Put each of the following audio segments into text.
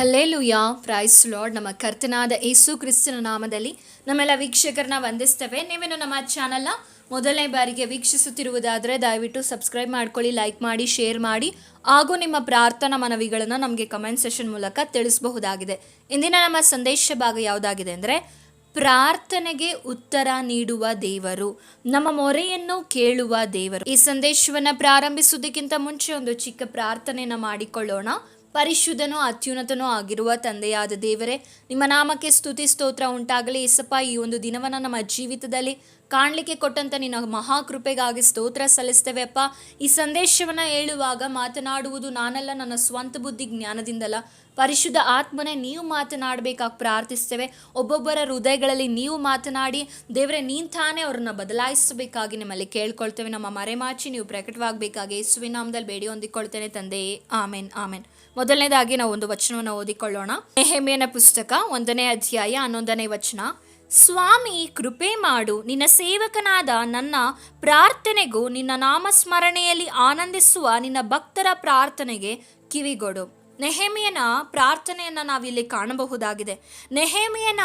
Hallelujah. Fries lord ನಮ್ಮ ಕರ್ತನಾದ ಯೇಸು ಕ್ರಿಸ್ತನ ನಾಮದಲ್ಲಿ ನಮ್ಮೆಲ್ಲ ವೀಕ್ಷಕರನ್ನ ವಂದಿಸ್ತೇವೆ. ನೀವೇನು ನಮ್ಮ ಚಾನಲ್ನ ಮೊದಲನೇ ಬಾರಿಗೆ ವೀಕ್ಷಿಸುತ್ತಿರುವುದಾದರೆ ದಯವಿಟ್ಟು ಸಬ್ಸ್ಕ್ರೈಬ್ ಮಾಡ್ಕೊಳ್ಳಿ ಲೈಕ್ ಮಾಡಿ ಶೇರ್ ಮಾಡಿ. ಹಾಗೂ ನಿಮ್ಮ ಪ್ರಾರ್ಥನಾ ಮನವಿಗಳನ್ನು ನಮಗೆ ಕಮೆಂಟ್ ಸೆಷನ್ ಮೂಲಕ ತಿಳಿಸಬಹುದಾಗಿದೆ. ಇಂದಿನ ನಮ್ಮ ಸಂದೇಶ ಭಾಗ ಯಾವುದಾಗಿದೆ ಅಂದರೆ, ಪ್ರಾರ್ಥನೆಗೆ ಉತ್ತರ ನೀಡುವ ದೇವರು, ನಮ್ಮ ಮೊರೆಯನ್ನು ಕೇಳುವ ದೇವರು. ಈ ಸಂದೇಶವನ್ನ ಪ್ರಾರಂಭಿಸುವುದಕ್ಕಿಂತ ಮುಂಚೆ ಒಂದು ಚಿಕ್ಕ ಪ್ರಾರ್ಥನೆಯನ್ನ ಮಾಡಿಕೊಳ್ಳೋಣ. ಪರಿಶುದ್ಧನೂ ಅತ್ಯುನ್ನತನೂ ಆಗಿರುವ ತಂದೆಯಾದ ದೇವರೇ, ನಿಮ್ಮ ನಾಮಕ್ಕೆ ಸ್ತುತಿ, ಸ್ತೋತ್ರ ಉಂಟಾಗಲಿ. ಏಸಪ್ಪ, ಈ ಒಂದು ದಿನವನ್ನು ನಮ್ಮ ಜೀವಿತದಲ್ಲಿ ಕಾಣಲಿಕ್ಕೆ ಕೊಟ್ಟಂತ ನಿನ್ನ ಮಹಾಕೃಪೆಗಾಗಿ ಸ್ತೋತ್ರ ಸಲ್ಲಿಸ್ತೇವೆ ಅಪ್ಪ. ಈ ಸಂದೇಶವನ್ನ ಹೇಳುವಾಗ ಮಾತನಾಡುವುದು ನಾನೆಲ್ಲ, ನನ್ನ ಸ್ವಂತ ಬುದ್ಧಿ ಜ್ಞಾನದಿಂದಲ್ಲ. ಪರಿಶುದ್ಧ ಆತ್ಮನೇ ನೀವು ಮಾತನಾಡಬೇಕಾಗಿ ಪ್ರಾರ್ಥಿಸ್ತೇವೆ. ಒಬ್ಬೊಬ್ಬರ ಹೃದಯಗಳಲ್ಲಿ ನೀವು ಮಾತನಾಡಿ, ದೇವರೇ ನೀನ್ ತಾನೇ ಅವ್ರನ್ನ ಬದಲಾಯಿಸಬೇಕಾಗಿ ನಿಮ್ಮಲ್ಲಿ ಕೇಳ್ಕೊಳ್ತೇವೆ. ನಮ್ಮ ಮರೆಮಾಚಿ ನೀವು ಪ್ರಕಟವಾಗಬೇಕಾಗಿ ಯೇಸುವಿನ ನಾಮದಲ್ಲಿ ಬೇಡಿ ಹೊಂದಿಕೊಳ್ತೇನೆ ತಂದೆಯೇ ಆಮೇನ್ ಆಮೇನ್. ಮೊದಲನೇದಾಗಿ ನಾವು ಒಂದು ವಚನವನ್ನು ಓದಿಕೊಳ್ಳೋಣ. ನೆಹೆಮಿಯನ ಪುಸ್ತಕ ಒಂದನೇ ಅಧ್ಯಾಯ ಹನ್ನೊಂದನೇ ವಚನ. ಸ್ವಾಮಿ, ಕೃಪೆ ಮಾಡು. ನಿನ್ನ ಸೇವಕನಾದ ನನ್ನ ಪ್ರಾರ್ಥನೆಗೂ ನಿನ್ನ ನಾಮಸ್ಮರಣೆಯಲ್ಲಿ ಆನಂದಿಸುವ ನಿನ್ನ ಭಕ್ತರ ಪ್ರಾರ್ಥನೆಗೆ ಕಿವಿಗೊಡು. ನೆಹೆಮಿಯನ ಪ್ರಾರ್ಥನೆಯನ್ನು ನಾವಿಲ್ಲಿ ಕಾಣಬಹುದಾಗಿದೆ. ನೆಹೆಮಿಯನ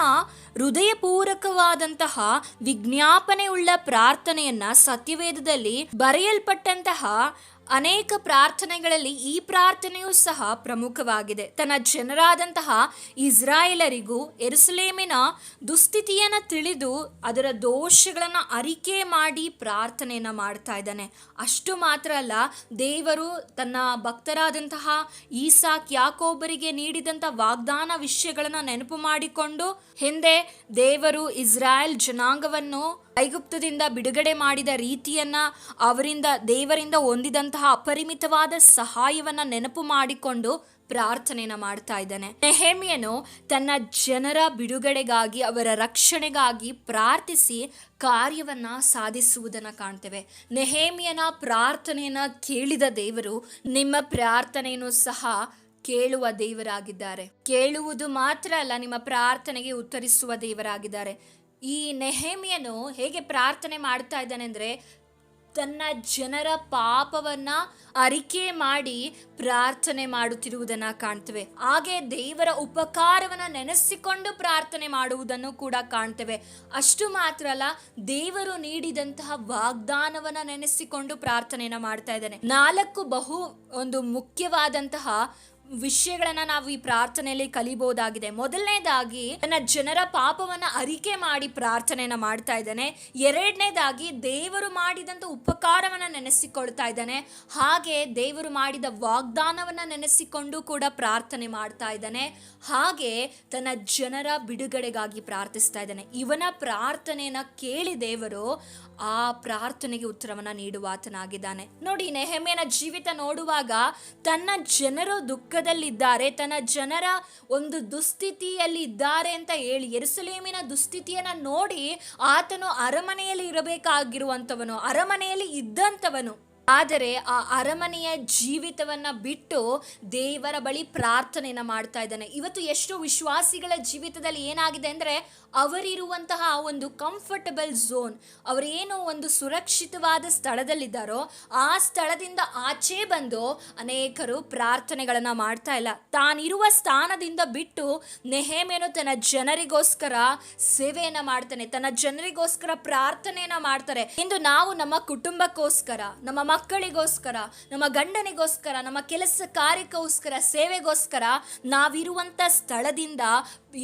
ಹೃದಯಪೂರ್ವಕವಾದಂತಹ ವಿಜ್ಞಾಪನೆಯುಳ್ಳ ಪ್ರಾರ್ಥನೆಯನ್ನ ಸತ್ಯವೇದದಲ್ಲಿ ಬರೆಯಲ್ಪಟ್ಟಂತಹ ಅನೇಕ ಪ್ರಾರ್ಥನೆಗಳಲ್ಲಿ ಈ ಪ್ರಾರ್ಥನೆಯೂ ಸಹ ಪ್ರಮುಖವಾಗಿದೆ. ತನ್ನ ಜನರಾದಂತಹ ಇಸ್ರಾಯೇಲರಿಗೂ ಎರುಸಲೇಮಿನ ದುಸ್ಥಿತಿಯನ್ನು ತಿಳಿದು ಅದರ ದೋಷಗಳನ್ನು ಅರಿಕೆ ಮಾಡಿ ಪ್ರಾರ್ಥನೆಯನ್ನು ಮಾಡ್ತಾ ಇದ್ದಾನೆ. ಅಷ್ಟು ಮಾತ್ರ ಅಲ್ಲ, ದೇವರು ತನ್ನ ಭಕ್ತರಾದಂತಹ ಈಸಾಕ್ ಯಾಕೋಬರಿಗೆ ನೀಡಿದಂಥ ವಾಗ್ದಾನ ವಿಷಯಗಳನ್ನು ನೆನಪು ಮಾಡಿಕೊಂಡು, ಹಿಂದೆ ದೇವರು ಇಸ್ರಾಯೇಲ್ ಜನಾಂಗವನ್ನು ಐಗುಪ್ತದಿಂದ ಬಿಡುಗಡೆ ಮಾಡಿದ ರೀತಿಯನ್ನ ಅವರಿಂದ, ದೇವರಿಂದ ಹೊಂದಿದಂತಹ ಅಪರಿಮಿತವಾದ ಸಹಾಯವನ್ನ ನೆನಪು ಮಾಡಿಕೊಂಡು ಪ್ರಾರ್ಥನೆಯನ್ನ ಮಾಡ್ತಾ ಇದ್ದಾನೆ. ನೆಹೇಮಿಯನು ತನ್ನ ಜನರ ಬಿಡುಗಡೆಗಾಗಿ, ಅವರ ರಕ್ಷಣೆಗಾಗಿ ಪ್ರಾರ್ಥಿಸಿ ಕಾರ್ಯವನ್ನ ಸಾಧಿಸುವುದನ್ನ ಕಾಣ್ತೇವೆ. ನೆಹೇಮಿಯನ ಪ್ರಾರ್ಥನೆಯನ್ನ ಕೇಳಿದ ದೇವರು ನಿಮ್ಮ ಪ್ರಾರ್ಥನೆಯನ್ನು ಸಹ ಕೇಳುವ ದೇವರಾಗಿದ್ದಾರೆ. ಕೇಳುವುದು ಮಾತ್ರ ಅಲ್ಲ, ನಿಮ್ಮ ಪ್ರಾರ್ಥನೆಗೆ ಉತ್ತರಿಸುವ ದೇವರಾಗಿದ್ದಾರೆ. ಈ ನೆಹೇಮಿಯನು ಹೇಗೆ ಪ್ರಾರ್ಥನೆ ಮಾಡ್ತಾ ಇದ್ದಾನೆ ಅಂದರೆ ತನ್ನ ಜನರ ಪಾಪವನ್ನ ಅರಿಕೆ ಮಾಡಿ ಪ್ರಾರ್ಥನೆ ಮಾಡುತ್ತಿರುವುದನ್ನ ಕಾಣ್ತೇವೆ. ಹಾಗೆ ದೇವರ ಉಪಕಾರವನ್ನು ನೆನೆಸಿಕೊಂಡು ಪ್ರಾರ್ಥನೆ ಮಾಡುವುದನ್ನು ಕೂಡ ಕಾಣ್ತೇವೆ. ಅಷ್ಟು ಮಾತ್ರ ಅಲ್ಲ, ದೇವರು ನೀಡಿದಂತಹ ವಾಗ್ದಾನವನ್ನ ನೆನೆಸಿಕೊಂಡು ಪ್ರಾರ್ಥನೆಯನ್ನು ಮಾಡ್ತಾ ಇದ್ದಾನೆ. ನಾಲ್ಕು ಬಹು ಒಂದು ಮುಖ್ಯವಾದಂತಹ ವಿಷಯಗಳನ್ನ ನಾವು ಈ ಪ್ರಾರ್ಥನೆಯಲ್ಲಿ ಕಲಿಬಹುದಾಗಿದೆ ಮೊದಲನೇದಾಗಿ ತನ್ನ ಜನರ ಪಾಪವನ್ನ ಅರಿಕೆ ಮಾಡಿ ಪ್ರಾರ್ಥನೆಯನ್ನ ಮಾಡ್ತಾ ಇದ್ದಾನೆ. ಎರಡನೇದಾಗಿ ದೇವರು ಮಾಡಿದಂತ ಉಪಕಾರವನ್ನ ನೆನೆಸಿಕೊಳ್ತಾ ಇದ್ದಾನೆ. ಹಾಗೆ ದೇವರು ಮಾಡಿದ ವಾಗ್ದಾನವನ್ನ ನೆನೆಸಿಕೊಂಡು ಕೂಡ ಪ್ರಾರ್ಥನೆ ಮಾಡ್ತಾ ಇದ್ದಾನೆ. ಹಾಗೆ ತನ್ನ ಜನರ ಬಿಡುಗಡೆಗಾಗಿ ಪ್ರಾರ್ಥಿಸ್ತಾ ಇದ್ದಾನೆ. ಇವನ ಪ್ರಾರ್ಥನೆಯನ್ನ ಕೇಳಿ ದೇವರು ಆ ಪ್ರಾರ್ಥನೆಗೆ ಉತ್ತರವನ್ನ ನೀಡುವಾತನಾಗಿದ್ದಾನೆ ನೋಡಿ, ನೆಹಮೆಯನ ಜೀವಿತ ನೋಡುವಾಗ ತನ್ನ ಜನರು ದುಃಖದಲ್ಲಿದ್ದಾರೆ ತನ್ನ ಜನರ ಒಂದು ದುಸ್ಥಿತಿಯಲ್ಲಿ ಇದ್ದಾರೆ ಅಂತ ಹೇಳಿ ಎರುಸಲೇಮಿನ ದುಸ್ಥಿತಿಯನ್ನು ನೋಡಿ ಆತನು ಅರಮನೆಯಲ್ಲಿ ಇರಬೇಕಾಗಿರುವಂಥವನು, ಅರಮನೆಯಲ್ಲಿ ಇದ್ದಂಥವನು. ಆದರೆ ಆ ಅರಮನೆಯ ಜೀವಿತವನ್ನು ಬಿಟ್ಟು ದೇವರ ಬಳಿ ಪ್ರಾರ್ಥನೆಯನ್ನು ಮಾಡ್ತಾ ಇದ್ದಾನೆ. ಇವತ್ತು ಎಷ್ಟೋ ವಿಶ್ವಾಸಿಗಳ ಜೀವಿತದಲ್ಲಿ ಏನಾಗಿದೆ ಅಂದ್ರೆ ಅವರಿರುವಂತಹ ಒಂದು ಕಂಫರ್ಟಬಲ್ ಝೋನ್ ಅವರೇನು ಒಂದು ಸುರಕ್ಷಿತವಾದ ಸ್ಥಳದಲ್ಲಿದ್ದಾರೋ ಆ ಸ್ಥಳದಿಂದ ಆಚೆ ಬಂದು ಅನೇಕರು ಪ್ರಾರ್ಥನೆಗಳನ್ನು ಮಾಡ್ತಾ ಇಲ್ಲ. ತಾನಿರುವ ಸ್ಥಾನದಿಂದ ಬಿಟ್ಟು ನೆಹೆಮೇನು ತನ್ನ ಜನರಿಗೋಸ್ಕರ ಸೇವೆಯನ್ನು ಮಾಡ್ತಾನೆ. ತನ್ನ ಜನರಿಗೋಸ್ಕರ ಪ್ರಾರ್ಥನೆಯನ್ನು ಮಾಡ್ತಾರೆ. ಇಂದು ನಾವು ನಮ್ಮ ಕುಟುಂಬಕ್ಕೋಸ್ಕರ, ನಮ್ಮ ಮಕ್ಕಳಿಗೋಸ್ಕರ, ನಮ್ಮ ಗಂಡನಿಗೋಸ್ಕರ, ನಮ್ಮ ಕೆಲಸ ಕಾರ್ಯಕ್ಕೋಸ್ಕರ, ಸೇವೆಗೋಸ್ಕರ ನಾವಿರುವಂಥ ಸ್ಥಳದಿಂದ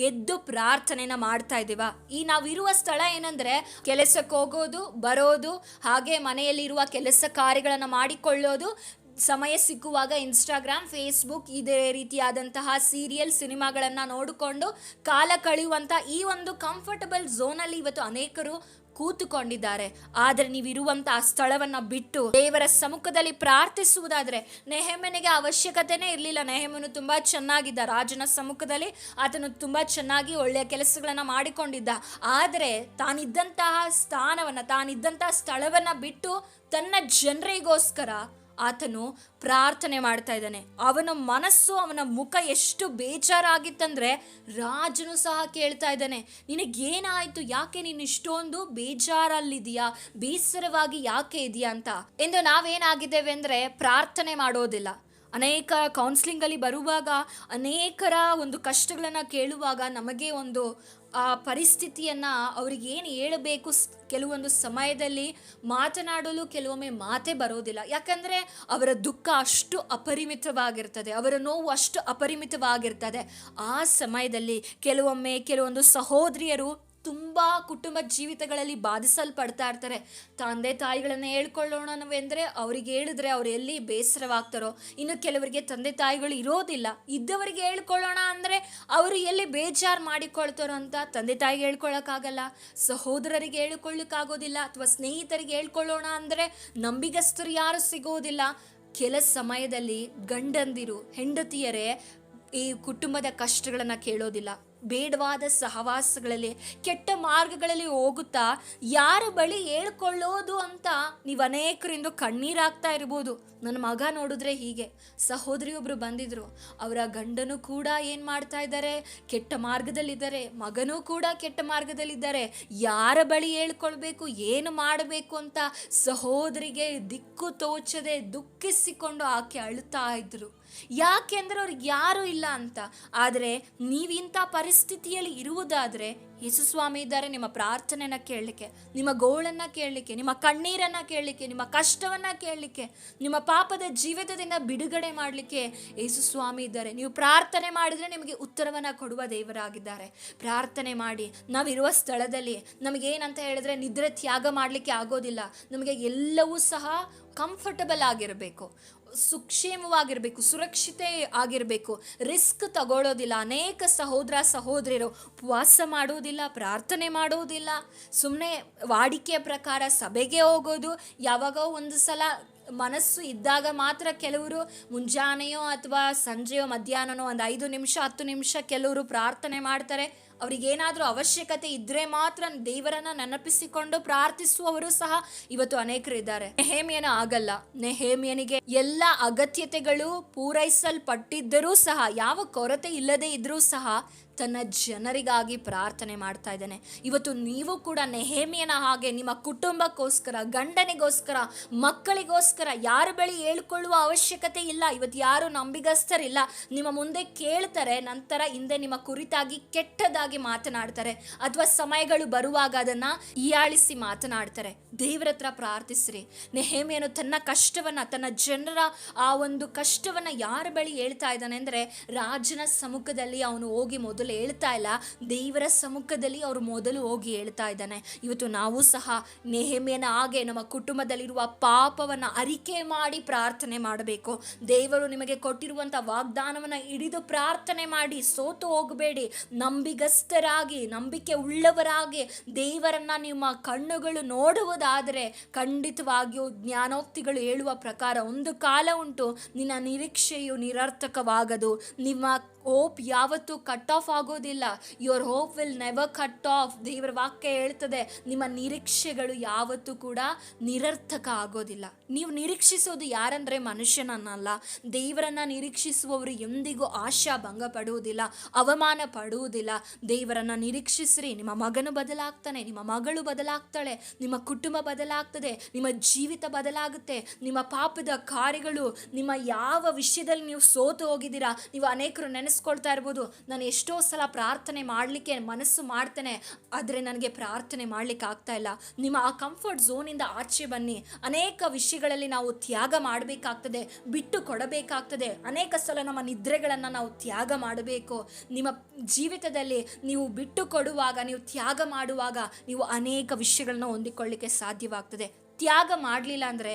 ಎದ್ದು ಪ್ರಾರ್ಥನೆಯನ್ನು ಮಾಡ್ತಾ ಇದ್ದೀವ. ಈ ನಾವಿರುವ ಸ್ಥಳ ಏನಂದರೆ ಕೆಲಸಕ್ಕೆ ಹೋಗೋದು, ಬರೋದು, ಹಾಗೆ ಮನೆಯಲ್ಲಿರುವ ಕೆಲಸ ಕಾರ್ಯಗಳನ್ನು ಮಾಡಿಕೊಳ್ಳೋದು, ಸಮಯ ಸಿಕ್ಕುವಾಗ ಇನ್ಸ್ಟಾಗ್ರಾಮ್ ಫೇಸ್ಬುಕ್ ಇದೇ ರೀತಿಯಾದಂತಹ ಸೀರಿಯಲ್ ಸಿನಿಮಾಗಳನ್ನು ನೋಡಿಕೊಂಡು ಕಾಲ ಕಳೆಯುವಂಥ ಈ ಒಂದು ಕಂಫರ್ಟಬಲ್ ಝೋನಲ್ಲಿ ಇವತ್ತು ಅನೇಕರು ಕೂತುಕೊಂಡಿದ್ದಾರೆ. ಆದರೆ ನೀವಿರುವಂತಹ ಸ್ಥಳವನ್ನ ಬಿಟ್ಟು ದೇವರ ಸಮ್ಮುಖದಲ್ಲಿ ಪ್ರಾರ್ಥಿಸುವುದಾದ್ರೆ ನೆಹಮನಿಗೆ ಅವಶ್ಯಕತೆನೇ ಇರಲಿಲ್ಲ. ನೆಹಮನು ತುಂಬಾ ಚೆನ್ನಾಗಿದ್ದ ರಾಜನ ಸಮ್ಮುಖದಲ್ಲಿ ಆತನು ತುಂಬಾ ಚೆನ್ನಾಗಿ ಒಳ್ಳೆಯ ಕೆಲಸಗಳನ್ನ ಮಾಡಿಕೊಂಡಿದ್ದ. ಆದರೆ ತಾನಿದ್ದಂತಹ ಸ್ಥಾನವನ್ನ, ತಾನಿದ್ದಂತಹ ಸ್ಥಳವನ್ನ ಬಿಟ್ಟು ತನ್ನ ಜನರಿಗೋಸ್ಕರ ಆತನು ಪ್ರಾರ್ಥನೆ ಮಾಡ್ತಾ ಇದ್ದಾನೆ. ಅವನ ಮನಸ್ಸು, ಅವನ ಮುಖ ಎಷ್ಟು ಬೇಜಾರಾಗಿತ್ತಂದ್ರೆ ರಾಜನು ಸಹ ಕೇಳ್ತಾ ಇದ್ದಾನೆ. ನಿನಗೇನಾಯ್ತು? ಯಾಕೆ ನೀನು ಇಷ್ಟೊಂದು ಬೇಜಾರಲ್ಲಿದೆಯಾ ಬೇಸರವಾಗಿ ಯಾಕೆ ಇದೆಯಾ ಅಂತ. ಎಂದು ನಾವೇನಾಗಿದ್ದೇವೆ ಅಂದ್ರೆ ಪ್ರಾರ್ಥನೆ ಮಾಡೋದಿಲ್ಲ. ಅನೇಕ ಕೌನ್ಸಿಲಿಂಗಲ್ಲಿ ಬರುವಾಗ ಅನೇಕರ ಒಂದು ಕಷ್ಟಗಳನ್ನು ಕೇಳುವಾಗ ನಮಗೆ ಒಂದು ಆ ಪರಿಸ್ಥಿತಿಯನ್ನು ಅವ್ರಿಗೆ ಏನು ಹೇಳಬೇಕು ಕೆಲವೊಂದು ಸಮಯದಲ್ಲಿ ಮಾತನಾಡಲು ಕೆಲವೊಮ್ಮೆ ಮಾತೇ ಬರೋದಿಲ್ಲ. ಯಾಕಂದರೆ ಅವರ ದುಃಖ ಅಷ್ಟು ಅಪರಿಮಿತವಾಗಿರ್ತದೆ, ಅವರ ನೋವು ಅಷ್ಟು ಅಪರಿಮಿತವಾಗಿರ್ತದೆ. ಆ ಸಮಯದಲ್ಲಿ ಕೆಲವೊಮ್ಮೆ ಕೆಲವೊಂದು ಸಹೋದರಿಯರು ತುಂಬ ಕುಟುಂಬ ಜೀವಿತಗಳಲ್ಲಿ ಬಾಧಿಸಲ್ಪಡ್ತಾ ಇರ್ತಾರೆ. ತಂದೆ ಹೇಳ್ಕೊಳ್ಳೋಣ ನೋವೆಂದರೆ ಅವ್ರಿಗೆ ಹೇಳಿದ್ರೆ ಅವ್ರು ಎಲ್ಲಿ ಬೇಸರವಾಗ್ತಾರೋ. ಇನ್ನು ಕೆಲವರಿಗೆ ತಂದೆ ತಾಯಿಗಳು ಇರೋದಿಲ್ಲ. ಇದ್ದವರಿಗೆ ಹೇಳ್ಕೊಳ್ಳೋಣ ಅಂದರೆ ಅವರು ಎಲ್ಲಿ ಬೇಜಾರು ಮಾಡಿಕೊಳ್ತಾರೋ ಅಂತ ತಂದೆ ತಾಯಿಗೆ ಹೇಳ್ಕೊಳ್ಳೋಕ್ಕಾಗಲ್ಲ ಸಹೋದರರಿಗೆ ಹೇಳ್ಕೊಳ್ಳೋಕ್ಕಾಗೋದಿಲ್ಲ ಅಥವಾ ಸ್ನೇಹಿತರಿಗೆ ಹೇಳ್ಕೊಳ್ಳೋಣ ಅಂದರೆ ನಂಬಿಗಸ್ತರು ಯಾರು ಸಿಗೋದಿಲ್ಲ. ಕೆಲ ಸಮಯದಲ್ಲಿ ಗಂಡಂದಿರು, ಹೆಂಡತಿಯರೇ ಈ ಕುಟುಂಬದ ಕಷ್ಟಗಳನ್ನು ಕೇಳೋದಿಲ್ಲ. ಬೇಡವಾದ ಸಹವಾಸಗಳಲ್ಲಿ, ಕೆಟ್ಟ ಮಾರ್ಗಗಳಲ್ಲಿ ಹೋಗುತ್ತಾ ಯಾರ ಬಳಿ ಹೇಳ್ಕೊಳ್ಳೋದು ಅಂತ ನೀವು ಅನೇಕರಿಂದ ಕಣ್ಣೀರಾಗ್ತಾ ಇರ್ಬೋದು. ನನ್ನ ಮಗ ನೋಡಿದ್ರೆ ಹೀಗೆ. ಸಹೋದರಿಯೊಬ್ಬರು ಬಂದಿದ್ರು. ಅವರ ಗಂಡನು ಕೂಡ ಏನು ಮಾಡ್ತಾ ಇದ್ದಾರೆ? ಕೆಟ್ಟ ಮಾರ್ಗದಲ್ಲಿದ್ದಾರೆ. ಮಗನೂ ಕೂಡ ಕೆಟ್ಟ ಮಾರ್ಗದಲ್ಲಿದ್ದಾರೆ. ಯಾರ ಬಳಿ ಹೇಳ್ಕೊಳ್ಬೇಕು, ಏನು ಮಾಡಬೇಕು ಅಂತ ಸಹೋದರಿಗೆ ದಿಕ್ಕು ತೋಚದೆ ದುಃಖಿಸಿಕೊಂಡು ಆಕೆ ಅಳುತ್ತಾ ಇದ್ರು. ಯಾಕೆಂದ್ರೆ ಅವ್ರಿಗೆ ಯಾರು ಇಲ್ಲ ಅಂತ. ಆದರೆ ನೀವಿಂಥ ಪರಿಸ್ಥಿತಿಯಲ್ಲಿ ಇರುವುದಾದರೆ ಯೇಸು ಸ್ವಾಮಿ ಇದ್ದಾರೆ ನಿಮ್ಮ ಪ್ರಾರ್ಥನೆನ ಕೇಳಲಿಕ್ಕೆ, ನಿಮ್ಮ ಗೋಳನ್ನು ಕೇಳಲಿಕ್ಕೆ, ನಿಮ್ಮ ಕಣ್ಣೀರನ್ನು ಕೇಳಲಿಕ್ಕೆ, ನಿಮ್ಮ ಕಷ್ಟವನ್ನು ಕೇಳಲಿಕ್ಕೆ, ನಿಮ್ಮ ಪಾಪದ ಜೀವಿತದಿಂದ ಬಿಡುಗಡೆ ಮಾಡಲಿಕ್ಕೆ ಯೇಸು ಸ್ವಾಮಿ ಇದ್ದಾರೆ. ನೀವು ಪ್ರಾರ್ಥನೆ ಮಾಡಿದರೆ ನಿಮಗೆ ಉತ್ತರವನ್ನು ಕೊಡುವ ದೇವರಾಗಿದ್ದಾರೆ. ಪ್ರಾರ್ಥನೆ ಮಾಡಿ, ನಾವಿರುವ ಸ್ಥಳದಲ್ಲಿ ನಮಗೇನಂತ ಹೇಳಿದ್ರೆ ನಿದ್ರೆ ತ್ಯಾಗ ಮಾಡಲಿಕ್ಕೆ ಆಗೋದಿಲ್ಲ. ನಮಗೆ ಎಲ್ಲವೂ ಸಹ ಕಂಫರ್ಟಬಲ್ ಆಗಿರಬೇಕು. ಸುಕ್ಷೇಮವಾಗಿರಬೇಕು, ಸುರಕ್ಷಿತೆ ಆಗಿರಬೇಕು, ರಿಸ್ಕ್ ತಗೊಳ್ಳೋದಿಲ್ಲ. ಅನೇಕ ಸಹೋದರ ಸಹೋದರಿಯರು ಉಪವಾಸ ಮಾಡೋದಿಲ್ಲ, ಪ್ರಾರ್ಥನೆ ಮಾಡೋದಿಲ್ಲ. ಸುಮ್ಮನೆ ವಾಡಿಕೆಯ ಪ್ರಕಾರ ಸಭೆಗೆ ಹೋಗೋದು, ಯಾವಾಗ ಒಂದು ಸಲ ಮನಸ್ಸು ಇದ್ದಾಗ ಮಾತ್ರ ಕೆಲವರು ಮುಂಜಾನೆಯೋ ಅಥವಾ ಸಂಜೆಯೋ ಮಧ್ಯಾಹ್ನನೋ ಒಂದು ಐದು ನಿಮಿಷ, ಹತ್ತು ನಿಮಿಷ ಕೆಲವರು ಪ್ರಾರ್ಥನೆ ಮಾಡ್ತಾರೆ. ಅವರಿಗೇನಾದರೂ ಅವಶ್ಯಕತೆ ಇದ್ದರೆ ಮಾತ್ರ ದೇವರನ್ನ ನೆನಪಿಸಿಕೊಂಡು ಪ್ರಾರ್ಥಿಸುವವರು ಸಹ ಇವತ್ತು ಅನೇಕರು ಇದ್ದಾರೆ. ನೆಹೇಮಿಯನ ಆಗಲ್ಲ. ನೆಹೇಮಿಯನಿಗೆ ಎಲ್ಲ ಅಗತ್ಯತೆಗಳು ಪೂರೈಸಲ್ಪಟ್ಟಿದ್ದರೂ ಸಹ, ಯಾವ ಕೊರತೆ ಇಲ್ಲದೆ ಇದ್ರೂ ಸಹ ತನ್ನ ಜನರಿಗಾಗಿ ಪ್ರಾರ್ಥನೆ ಮಾಡ್ತಾ ಇದ್ದಾನೆ. ಇವತ್ತು ನೀವು ಕೂಡ ನೆಹೇಮಿಯನ ಹಾಗೆ ನಿಮ್ಮ ಕುಟುಂಬಕ್ಕೋಸ್ಕರ, ಗಂಡನಿಗೋಸ್ಕರ, ಮಕ್ಕಳಿಗೋಸ್ಕರ ಯಾರ ಬಳಿ ಹೇಳ್ಕೊಳ್ಳುವ ಅವಶ್ಯಕತೆ ಇಲ್ಲ. ಇವತ್ತು ಯಾರು ನಂಬಿಗಸ್ತರಿಲ್ಲ. ನಿಮ್ಮ ಮುಂದೆ ಕೇಳ್ತಾರೆ, ನಂತರ ಹಿಂದೆ ನಿಮ್ಮ ಕುರಿತಾಗಿ ಕೆಟ್ಟದಾಗಿ ಮಾತನಾಡ್ತಾರೆ. ಅಥವಾ ಸಮಯಗಳು ಬರುವಾಗ ಅದನ್ನ ಹೀಯಾಳಿಸಿ ಮಾತನಾಡ್ತಾರೆ. ದೇವರ ಹತ್ರ ಪ್ರಾರ್ಥಿಸ್ರಿ. ನೆಹೇಮಿಯನು ತನ್ನ ಕಷ್ಟವನ್ನ, ತನ್ನ ಜನರ ಆ ಒಂದು ಕಷ್ಟವನ್ನ ಯಾರ ಬಳಿ ಹೇಳ್ತಾ ಇದ್ದಾನೆ ಅಂದ್ರೆ ರಾಜನ ಸಮ್ಮುಖದಲ್ಲಿ ಅವನು ಹೋಗಿ ಮೊದಲು ಹೇಳ್ತಾ ಇಲ್ಲ. ದೇವರ ಸಮ್ಮುಖದಲ್ಲಿ ಅವರು ಮೊದಲು ಹೋಗಿ ಹೇಳ್ತಾ ಇದ್ದಾನೆ. ಇವತ್ತು ನಾವು ಸಹ ನೆಹಮೆಯನ್ನು ಹಾಗೆ ನಮ್ಮ ಕುಟುಂಬದಲ್ಲಿರುವ ಪಾಪವನ್ನ ಅರಿಕೆ ಮಾಡಿ ಪ್ರಾರ್ಥನೆ ಮಾಡಬೇಕು. ದೇವರು ನಿಮಗೆ ಕೊಟ್ಟಿರುವಂಥ ವಾಗ್ದಾನವನ್ನ ಹಿಡಿದು ಪ್ರಾರ್ಥನೆ ಮಾಡಿ ಸೋತು ಹೋಗಬೇಡಿ. ನಂಬಿಗಸ್ತರಾಗಿ ನಂಬಿಕೆ ಉಳ್ಳವರಾಗಿ ದೇವರನ್ನ ನಿಮ್ಮ ಕಣ್ಣುಗಳು ನೋಡುವುದಾದರೆ ಖಂಡಿತವಾಗಿಯೂ ಜ್ಞಾನೋಕ್ತಿಗಳು ಹೇಳುವ ಪ್ರಕಾರ ಒಂದು ಕಾಲ ಉಂಟು. ನಿನ್ನ ನಿರೀಕ್ಷೆಯು ನಿರರ್ಥಕವಾಗದು. ನಿಮ್ಮ ಹೋಪ್ ಯಾವತ್ತೂ ಕಟ್ ಆಫ್ ಆಗೋದಿಲ್ಲ. Your hope will never cut off ದೇವರ ವಾಕ್ಯ ಹೇಳ್ತದೆ, ನಿಮ್ಮ ನಿರೀಕ್ಷೆಗಳು ಯಾವತ್ತೂ ಕೂಡ ನಿರರ್ಥಕ ಆಗೋದಿಲ್ಲ. ನೀವು ನಿರೀಕ್ಷಿಸೋದು ಯಾರಂದರೆ ಮನುಷ್ಯನನ್ನಲ್ಲ. ದೇವರನ್ನು ನಿರೀಕ್ಷಿಸುವವರು ಎಂದಿಗೂ ಆಶಾ ಭಂಗ ಪಡುವುದಿಲ್ಲ ಅವಮಾನ ಪಡುವುದಿಲ್ಲ. ದೇವರನ್ನು ನಿರೀಕ್ಷಿಸ್ರಿ, ನಿಮ್ಮ ಮಗನು ಬದಲಾಗ್ತಾನೆ, ನಿಮ್ಮ ಮಗಳು ಬದಲಾಗ್ತಾಳೆ, ನಿಮ್ಮ ಕುಟುಂಬ ಬದಲಾಗ್ತದೆ, ನಿಮ್ಮ ಜೀವಿತ ಬದಲಾಗುತ್ತೆ, ನಿಮ್ಮ ಪಾಪದ ಕಾರ್ಯಗಳು, ನಿಮ್ಮ ಯಾವ ವಿಷಯದಲ್ಲಿ ನೀವು ಸೋತು ಹೋಗಿದ್ದೀರಾ, ನೀವು ಅನೇಕರು ನೆನೆಸ್ಕೊಳ್ತಾ ಇರ್ಬೋದು. ನಾನು ಎಷ್ಟೋ ಸಲ ಪ್ರಾರ್ಥನೆ ಮಾಡಲಿಕ್ಕೆ ಮನಸ್ಸು ಮಾಡ್ತೇನೆ, ಆದರೆ ನನಗೆ ಪ್ರಾರ್ಥನೆ ಮಾಡಲಿಕ್ಕೆ ಆಗ್ತಾ ಇಲ್ಲ. ನಿಮ್ಮ ಆ ಕಂಫರ್ಟ್ ಝೋನಿಂದ ಆಚೆ ಬನ್ನಿ. ಅನೇಕ ವಿಷಯಗಳಲ್ಲಿ ನಾವು ತ್ಯಾಗ ಮಾಡಬೇಕಾಗ್ತದೆ, ಬಿಟ್ಟು ಕೊಡಬೇಕಾಗ್ತದೆ. ಅನೇಕ ಸಲ ನಮ್ಮ ನಿದ್ರೆಗಳನ್ನು ನಾವು ತ್ಯಾಗ ಮಾಡಬೇಕು. ನಿಮ್ಮ ಜೀವಿತದಲ್ಲಿ ನೀವು ಬಿಟ್ಟು ಕೊಡುವಾಗ, ನೀವು ತ್ಯಾಗ ಮಾಡುವಾಗ ನೀವು ಅನೇಕ ವಿಷಯಗಳನ್ನ ಹೊಂದಿಕೊಳ್ಳಿಕ್ಕೆ ಸಾಧ್ಯವಾಗ್ತದೆ. ತ್ಯಾಗ ಮಾಡಲಿಲ್ಲ ಅಂದರೆ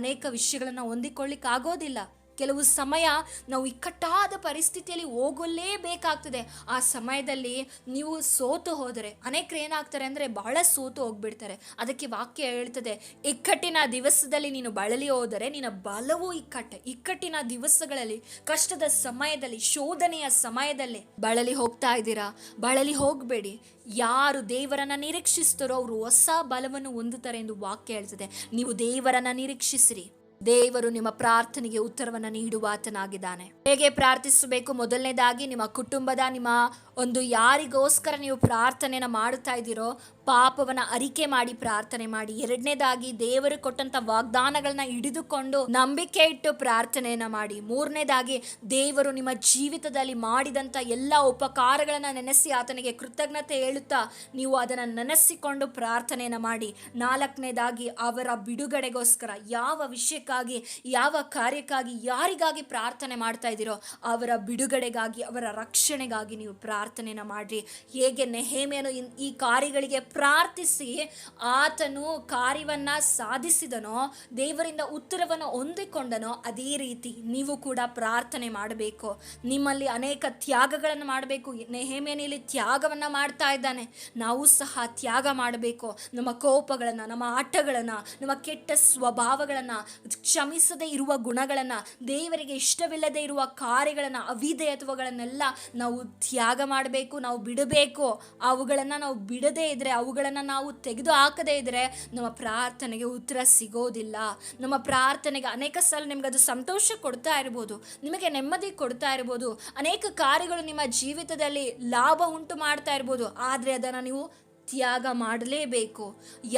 ಅನೇಕ ವಿಷಯಗಳನ್ನು ಹೊಂದಿಕೊಳ್ಳಿಕ್ಕೆ ಆಗೋದಿಲ್ಲ ಕೆಲವು ಸಮಯ ನಾವು ಇಕ್ಕಟ್ಟಾದ ಪರಿಸ್ಥಿತಿಯಲ್ಲಿ ಹೋಗಲೇಬೇಕಾಗ್ತದೆ ಆ ಸಮಯದಲ್ಲಿ ನೀವು ಸೋತು ಹೋದರೆ, ಅನೇಕರು ಏನಾಗ್ತಾರೆ ಅಂದರೆ ಬಹಳ ಸೋತು ಹೋಗ್ಬಿಡ್ತಾರೆ. ಅದಕ್ಕೆ ವಾಕ್ಯ ಹೇಳ್ತದೆ, ಇಕ್ಕಟ್ಟಿನ ದಿವಸದಲ್ಲಿ ನೀನು ಬಳಲಿ ಹೋದರೆ ನಿನ್ನ ಬಲವು ಇಕ್ಕಟ್ಟೆ. ಇಕ್ಕಟ್ಟಿನ ದಿವಸಗಳಲ್ಲಿ, ಕಷ್ಟದ ಸಮಯದಲ್ಲಿ, ಶೋಧನೆಯ ಸಮಯದಲ್ಲಿ ಬಳಲಿ ಹೋಗ್ತಾ ಇದ್ದೀರಾ? ಬಳಲಿ ಹೋಗಬೇಡಿ. ಯಾರು ದೇವರನ್ನ ನಿರೀಕ್ಷಿಸ್ತಾರೋ ಅವರು ಹೊಸ ಬಲವನ್ನು ಹೊಂದುತ್ತಾರೆ ಎಂದು ವಾಕ್ಯ ಹೇಳ್ತದೆ. ನೀವು ದೇವರನ್ನ ನಿರೀಕ್ಷಿಸಿರಿ. ದೇವರು ನಿಮ್ಮ ಪ್ರಾರ್ಥನೆಗೆ ಉತ್ತರವನ್ನ ನೀಡುವಾತನಾಗಿದ್ದಾನೆ ಹೇಗೆ ಪ್ರಾರ್ಥಿಸಬೇಕು? ಮೊದಲನೇದಾಗಿ ನಿಮ್ಮ ಕುಟುಂಬದ ನಿಮ್ಮ ಒಂದು ಯಾರಿಗೋಸ್ಕರ ನೀವು ಪ್ರಾರ್ಥನೆನ ಮಾಡುತ್ತಾ ಇದ್ದೀರೋ ಪಾಪವನ್ನ ಅರಿಕೆ ಮಾಡಿ ಪ್ರಾರ್ಥನೆ ಮಾಡಿ. ಎರಡನೇದಾಗಿ ದೇವರು ಕೊಟ್ಟಂತ ವಾಗ್ದಾನಗಳನ್ನ ಹಿಡಿದುಕೊಂಡು ನಂಬಿಕೆ ಇಟ್ಟು ಪ್ರಾರ್ಥನೆಯನ್ನ ಮಾಡಿ. ಮೂರನೇದಾಗಿ ದೇವರು ನಿಮ್ಮ ಜೀವಿತದಲ್ಲಿ ಮಾಡಿದಂತ ಎಲ್ಲ ಉಪಕಾರಗಳನ್ನ ನೆನೆಸಿ ಆತನಿಗೆ ಕೃತಜ್ಞತೆ ಹೇಳುತ್ತಾ ನೀವು ಅದನ್ನ ನೆನೆಸಿಕೊಂಡು ಪ್ರಾರ್ಥನೆಯನ್ನ ಮಾಡಿ. ನಾಲ್ಕನೇದಾಗಿ ಅವರ ಬಿಡುಗಡೆಗೋಸ್ಕರ ಯಾವ ವಿಷಯಕ್ಕಾಗಿ, ಯಾವ ಕಾರ್ಯಕ್ಕಾಗಿ, ಯಾರಿಗಾಗಿ ಪ್ರಾರ್ಥನೆ ಮಾಡ್ತಾ ಇದ್ದೀರೋ ಅವರ ಬಿಡುಗಡೆಗಾಗಿ, ಅವರ ರಕ್ಷಣೆಗಾಗಿ ನೀವು ಪ್ರಾರ್ಥನೆಯನ್ನ ಮಾಡ್ರಿ. ಹೇಗೆ ನೆಹೇಮೆಯನ್ನು ಈ ಕಾರ್ಯಗಳಿಗೆ ಪ್ರಾರ್ಥಿಸಿ ಆತನು ಕಾರ್ಯವನ್ನು ಸಾಧಿಸಿದನೋ, ದೇವರಿಂದ ಉತ್ತರವನ್ನು ಹೊಂದಿಕೊಂಡನೋ, ಅದೇ ರೀತಿ ನೀವು ಕೂಡ ಪ್ರಾರ್ಥನೆ ಮಾಡಬೇಕು. ನಿಮ್ಮಲ್ಲಿ ಅನೇಕ ತ್ಯಾಗಗಳನ್ನು ಮಾಡಬೇಕು. ನೆಹೇಮೆಯನು ತ್ಯಾಗವನ್ನು ಮಾಡ್ತಾ ಇದ್ದಾನೆ. ನಾವು ಸಹ ತ್ಯಾಗ ಮಾಡಬೇಕು. ನಮ್ಮ ಕೋಪಗಳನ್ನು, ನಮ್ಮ ಆಟಗಳನ್ನು, ನಮ್ಮ ಕೆಟ್ಟ ಸ್ವಭಾವಗಳನ್ನು, ಕ್ಷಮಿಸದೇ ಇರುವ ಗುಣಗಳನ್ನು, ದೇವರಿಗೆ ಇಷ್ಟವಿಲ್ಲದೆ ಇರುವ ಕಾರ್ಯಗಳನ್ನು, ಅವಿಧೇಯತ್ವಗಳನ್ನೆಲ್ಲ ನಾವು ತ್ಯಾಗ ಮಾಡಬೇಕು. ನಾವು ಬಿಡಬೇಕು. ಅವುಗಳನ್ನು ನಾವು ಬಿಡದೇ ಇದ್ರೆ ಅವುಗಳನ್ನು ನಾವು ತೆಗೆದು ಹಾಕದೇ ಇದ್ದರೆ ನಮ್ಮ ಪ್ರಾರ್ಥನೆಗೆ ಉತ್ತರ ಸಿಗೋದಿಲ್ಲ. ನಮ್ಮ ಪ್ರಾರ್ಥನೆಗೆ ಅನೇಕ ಸಲ ನಿಮ್ಗೆ ಅದು ಸಂತೋಷ ಕೊಡ್ತಾ ಇರ್ಬೋದು, ನಿಮಗೆ ನೆಮ್ಮದಿ ಕೊಡ್ತಾ ಇರ್ಬೋದು, ಅನೇಕ ಕಾರ್ಯಗಳು ನಿಮ್ಮ ಜೀವಿತದಲ್ಲಿ ಲಾಭ ಉಂಟು ಮಾಡ್ತಾ ಇರ್ಬೋದು, ಆದರೆ ಅದನ್ನು ನೀವು ತ್ಯಾಗ ಮಾಡಲೇಬೇಕು.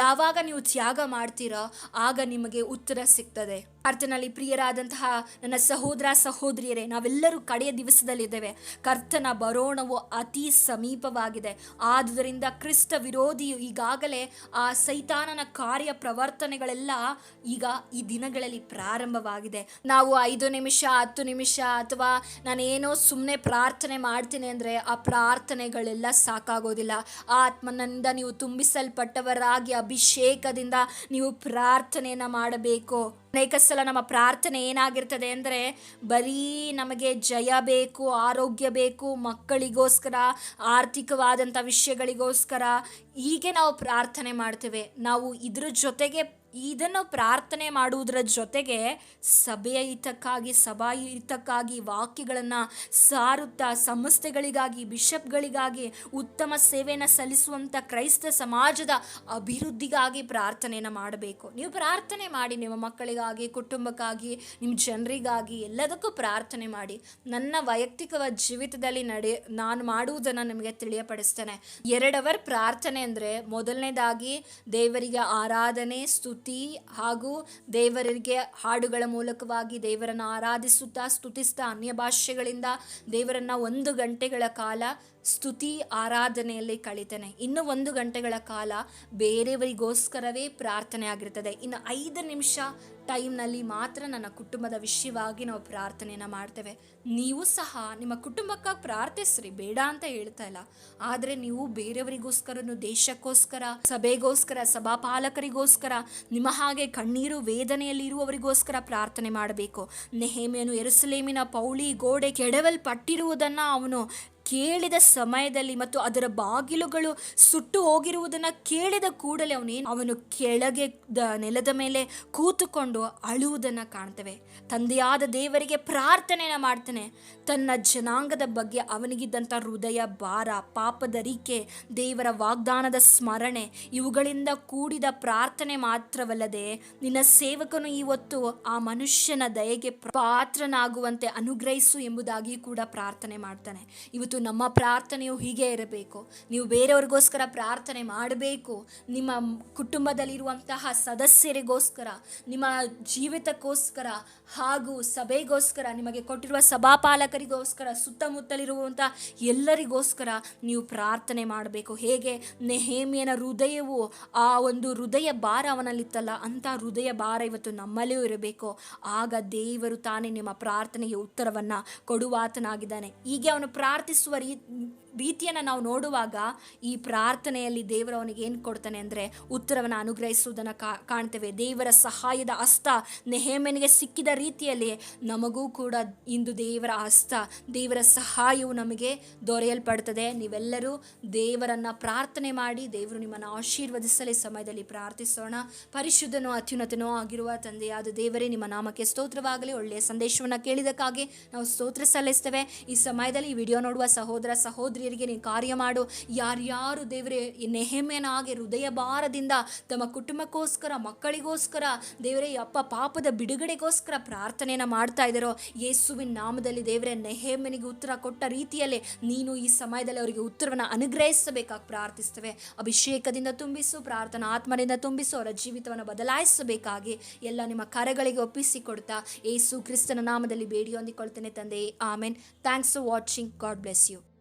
ಯಾವಾಗ ನೀವು ತ್ಯಾಗ ಮಾಡ್ತೀರೋ ಆಗ ನಿಮಗೆ ಉತ್ತರ ಸಿಗ್ತದೆ. ಕರ್ತನಲ್ಲಿ ಪ್ರಿಯರಾದಂತಹ ನನ್ನ ಸಹೋದರ ಸಹೋದರಿಯರೇ, ನಾವೆಲ್ಲರೂ ಕಡೆಯ ದಿವಸದಲ್ಲಿದ್ದೇವೆ. ಕರ್ತನ ಬರೋಣವು ಅತಿ ಸಮೀಪವಾಗಿದೆ. ಆದುದರಿಂದ ಕ್ರಿಸ್ತ ವಿರೋಧಿಯು ಈಗಾಗಲೇ ಆ ಸೈತಾನನ ಕಾರ್ಯ ಪ್ರವರ್ತನೆಗಳೆಲ್ಲ ಈಗ ಈ ದಿನಗಳಲ್ಲಿ ಪ್ರಾರಂಭವಾಗಿದೆ. ನಾವು ಐದು ನಿಮಿಷ, ಹತ್ತು ನಿಮಿಷ ಅಥವಾ ನಾನೇನೋ ಸುಮ್ಮನೆ ಪ್ರಾರ್ಥನೆ ಮಾಡ್ತೀನಿ ಅಂದರೆ ಆ ಪ್ರಾರ್ಥನೆಗಳೆಲ್ಲ ಸಾಕಾಗೋದಿಲ್ಲ. ಆತ್ಮನಿಂದ ನೀವು ತುಂಬಿಸಲ್ಪಟ್ಟವರಾಗಿ ಅಭಿಷೇಕದಿಂದ ನೀವು ಪ್ರಾರ್ಥನೆಯನ್ನು ಮಾಡಬೇಕು. ಅನೇಕ ಸಲ ನಮ್ಮ ಪ್ರಾರ್ಥನೆ ಏನಾಗಿರ್ತದೆ ಅಂದರೆ ಬರೀ ನಮಗೆ ಜಯ ಬೇಕು, ಆರೋಗ್ಯ ಬೇಕು, ಮಕ್ಕಳಿಗೋಸ್ಕರ, ಆರ್ಥಿಕವಾದಂಥ ವಿಷಯಗಳಿಗೋಸ್ಕರ ಹೀಗೆ ನಾವು ಪ್ರಾರ್ಥನೆ ಮಾಡ್ತೇವೆ. ನಾವು ಇದ್ರ ಜೊತೆಗೆ ಇದನ್ನು ಪ್ರಾರ್ಥನೆ ಮಾಡುವುದರ ಜೊತೆಗೆ ಸಭೆಯ ಹಿತಕ್ಕಾಗಿ ಸಭಾ ಹಿತಕ್ಕಾಗಿ ವಾಕ್ಯಗಳನ್ನು ಸಾರುತ್ತಾ ಸಂಸ್ಥೆಗಳಿಗಾಗಿ ಬಿಷಪ್ಗಳಿಗಾಗಿ ಉತ್ತಮ ಸೇವೆಯನ್ನು ಸಲ್ಲಿಸುವಂಥ ಕ್ರೈಸ್ತ ಸಮಾಜದ ಅಭಿವೃದ್ಧಿಗಾಗಿ ಪ್ರಾರ್ಥನೆಯನ್ನು ಮಾಡಬೇಕು. ನೀವು ಪ್ರಾರ್ಥನೆ ಮಾಡಿ, ನಿಮ್ಮ ಮಕ್ಕಳಿಗಾಗಿ, ಕುಟುಂಬಕ್ಕಾಗಿ, ನಿಮ್ಮ ಜನರಿಗಾಗಿ ಎಲ್ಲದಕ್ಕೂ ಪ್ರಾರ್ಥನೆ ಮಾಡಿ. ನನ್ನ ವೈಯಕ್ತಿಕ ಜೀವಿತದಲ್ಲಿ ನಡೆ, ನಾನು ಮಾಡುವುದನ್ನು ನಿಮಗೆ ತಿಳಿಯಪಡಿಸ್ತೇನೆ. ಎರಡವರ್ ಪ್ರಾರ್ಥನೆ ಅಂದರೆ ಮೊದಲನೇದಾಗಿ ದೇವರಿಗೆ ಆರಾಧನೆ, ಸ್ತುತಿ ಹಾಗೂ ದೇವರಿಗೆ ಹಾಡುಗಳ ಮೂಲಕವಾಗಿ ದೇವರನ್ನು ಆರಾಧಿಸುತ್ತಾ ಸ್ತುತಿಸ್ತಾ ಅನ್ಯ ಭಾಷೆಗಳಿಂದ ದೇವರನ್ನ ಒಂದು ಗಂಟೆಗಳ ಕಾಲ ಸ್ತುತಿ ಆರಾಧನೆಯಲ್ಲಿ ಕಳಿತೇನೆ. ಇನ್ನು ಒಂದು ಗಂಟೆಗಳ ಕಾಲ ಬೇರೆಯವರಿಗೋಸ್ಕರವೇ ಪ್ರಾರ್ಥನೆ ಆಗಿರ್ತದೆ. ಇನ್ನು ಐದು ನಿಮಿಷ ಟೈಮ್ನಲ್ಲಿ ಮಾತ್ರ ನನ್ನ ಕುಟುಂಬದ ವಿಷಯವಾಗಿ ನಾವು ಪ್ರಾರ್ಥನೆಯನ್ನು ಮಾಡ್ತೇವೆ. ನೀವು ಸಹ ನಿಮ್ಮ ಕುಟುಂಬಕ್ಕಾಗಿ ಪ್ರಾರ್ಥಿಸ್ರಿ. ಬೇಡ ಅಂತ ಹೇಳ್ತಾ ಇಲ್ಲ. ಆದರೆ ನೀವು ಬೇರೆಯವರಿಗೋಸ್ಕರನು ದೇಶಕ್ಕೋಸ್ಕರ, ಸಭೆಗೋಸ್ಕರ, ಸಭಾಪಾಲಕರಿಗೋಸ್ಕರ, ನಿಮ್ಮ ಹಾಗೆ ಕಣ್ಣೀರು ವೇದನೆಯಲ್ಲಿ ಇರುವವರಿಗೋಸ್ಕರ ಪ್ರಾರ್ಥನೆ ಮಾಡಬೇಕು. ನೆಹೇಮಿಯನು ಎರುಸಲೇಮಿನ ಪೌಳಿ ಗೋಡೆ ಕೆಡವಲ್ಪಟ್ಟಿರುವುದನ್ನು ಅವನು ಕೇಳಿದ ಸಮಯದಲ್ಲಿ ಮತ್ತು ಅದರ ಬಾಗಿಲುಗಳು ಸುಟ್ಟು ಹೋಗಿರುವುದನ್ನು ಕೇಳಿದ ಕೂಡಲೇ ಅವನೇನು ಅವನು ಕೆಳಗೆ ನೆಲದ ಮೇಲೆ ಕೂತುಕೊಂಡು ಅಳುವುದನ್ನು ಕಾಣ್ತೇವೆ. ತಂದೆಯಾದ ದೇವರಿಗೆ ಪ್ರಾರ್ಥನೆಯನ್ನು ಮಾಡ್ತಾನೆ. ತನ್ನ ಜನಾಂಗದ ಬಗ್ಗೆ ಅವನಿಗಿದ್ದಂಥ ಹೃದಯ, ಭಾರ ಪಾಪದರಿಕೆ ದೇವರ ವಾಗ್ದಾನದ ಸ್ಮರಣೆ, ಇವುಗಳಿಂದ ಕೂಡಿದ ಪ್ರಾರ್ಥನೆ ಮಾತ್ರವಲ್ಲದೆ ನಿನ್ನ ಸೇವಕನು ಇವತ್ತು ಆ ಮನುಷ್ಯನ ದಯೆಗೆ ಪಾತ್ರನಾಗುವಂತೆ ಅನುಗ್ರಹಿಸು ಎಂಬುದಾಗಿ ಕೂಡ ಪ್ರಾರ್ಥನೆ ಮಾಡ್ತಾನೆ. ಇವತ್ತು ನಮ್ಮ ಪ್ರಾರ್ಥನೆಯು ಹೀಗೆ ಇರಬೇಕು. ನೀವು ಬೇರೆಯವ್ರಿಗೋಸ್ಕರ ಪ್ರಾರ್ಥನೆ ಮಾಡಬೇಕು. ನಿಮ್ಮ ಕುಟುಂಬದಲ್ಲಿರುವಂತಹ ಸದಸ್ಯರಿಗೋಸ್ಕರ, ನಿಮ್ಮ ಜೀವಿತಕ್ಕೋಸ್ಕರ ಹಾಗೂ ಸಭೆಗೋಸ್ಕರ, ನಿಮಗೆ ಕೊಟ್ಟಿರುವ ಸಭಾಪಾಲಕರಿಗೋಸ್ಕರ ಸುತ್ತಮುತ್ತಲಿರುವಂಥ ಎಲ್ಲರಿಗೋಸ್ಕರ ನೀವು ಪ್ರಾರ್ಥನೆ ಮಾಡಬೇಕು. ಹೇಗೆ? ನೆಹೇಮಿಯನ ಹೃದಯವು ಆ ಒಂದು ಹೃದಯ ಭಾರ ಅವನಲ್ಲಿತ್ತಲ್ಲ, ಅಂಥ ಹೃದಯ ಭಾರ ಇವತ್ತು ನಮ್ಮಲ್ಲಿಯೂ ಇರಬೇಕು. ಆಗ ದೇವರು ತಾನೇ ನಿಮ್ಮ ಪ್ರಾರ್ಥನೆಗೆ ಉತ್ತರವನ್ನು ಕೊಡುವಾತನಾಗಿದ್ದಾನೆ. ಹೀಗೆ ಅವನು ಪ್ರಾರ್ಥಿಸುವ ಈಶ್ವರಿ ರೀತಿಯನ್ನು ನಾವು ನೋಡುವಾಗ ಈ ಪ್ರಾರ್ಥನೆಯಲ್ಲಿ ದೇವರು ಅವನಿಗೆ ಏನು ಕೊಡ್ತಾನೆ ಅಂದರೆ ಉತ್ತರವನ್ನು ಅನುಗ್ರಹಿಸುವುದನ್ನು ಕಾಣ್ತೇವೆ. ದೇವರ ಸಹಾಯದ ಹಸ್ತ ನೆಹೇಮನಿಗೆ ಸಿಕ್ಕಿದ ರೀತಿಯಲ್ಲಿ ನಮಗೂ ಕೂಡ ಇಂದು ದೇವರ ಹಸ್ತ, ದೇವರ ಸಹಾಯವು ನಮಗೆ ದೊರೆಯಲ್ಪಡ್ತದೆ. ನೀವೆಲ್ಲರೂ ದೇವರನ್ನು ಪ್ರಾರ್ಥನೆ ಮಾಡಿ, ದೇವರು ನಿಮ್ಮನ್ನು ಆಶೀರ್ವದಿಸಲಿ. ಸಮಯದಲ್ಲಿ ಪ್ರಾರ್ಥಿಸೋಣ. ಪರಿಶುದ್ಧನೋ, ಅತ್ಯುನ್ನತನೋ ಆಗಿರುವ ತಂದೆಯಾದ ದೇವರೇ, ನಿಮ್ಮ ನಾಮಕ್ಕೆ ಸ್ತೋತ್ರವಾಗಲಿ. ಒಳ್ಳೆಯ ಸಂದೇಶವನ್ನು ಕೇಳಿದಕ್ಕಾಗಿ ನಾವು ಸ್ತೋತ್ರ ಸಲ್ಲಿಸ್ತೇವೆ. ಈ ಸಮಯದಲ್ಲಿ ಈ ವಿಡಿಯೋ ನೋಡುವ ಸಹೋದರ, ಸಹೋದರಿ ಹಿರಿಯರಿಗೆ ನೀನು ಕಾರ್ಯ ಮಾಡು. ಯಾರ್ಯಾರು ದೇವರೇ ನೆಹೆಮ್ಮೆನಾಗಿ ಹೃದಯ ಭಾರದಿಂದ ತಮ್ಮ ಕುಟುಂಬಕ್ಕೋಸ್ಕರ, ಮಕ್ಕಳಿಗೋಸ್ಕರ, ದೇವರೇ ಅಪ್ಪ ಪಾಪದ ಬಿಡುಗಡೆಗೋಸ್ಕರ ಪ್ರಾರ್ಥನೆಯನ್ನು ಮಾಡ್ತಾ ಇದ್ದಾರೋ, ಯೇಸುವಿನ ನಾಮದಲ್ಲಿ ದೇವರೇ, ನೆಹಮ್ಯನಿಗೆ ಉತ್ತರ ಕೊಟ್ಟ ರೀತಿಯಲ್ಲೇ ನೀನು ಈ ಸಮಯದಲ್ಲಿ ಅವರಿಗೆ ಉತ್ತರವನ್ನು ಅನುಗ್ರಹಿಸಬೇಕಾಗಿ ಪ್ರಾರ್ಥಿಸ್ತೇವೆ. ಅಭಿಷೇಕದಿಂದ ತುಂಬಿಸು, ಪ್ರಾರ್ಥನಾ ಆತ್ಮದಿಂದ ತುಂಬಿಸು, ಅವರ ಜೀವಿತವನ್ನು ಬದಲಾಯಿಸಬೇಕಾಗಿ ಎಲ್ಲ ನಿಮ್ಮ ಕರೆಗಳಿಗೆ ಒಪ್ಪಿಸಿಕೊಡ್ತಾ ಯೇಸು ಕ್ರಿಸ್ತನ ನಾಮದಲ್ಲಿ ಬೇಡಿ ಹೊಂದಿಕೊಳ್ತೇನೆ ತಂದೆ. Amen. Thanks for watching. God bless you.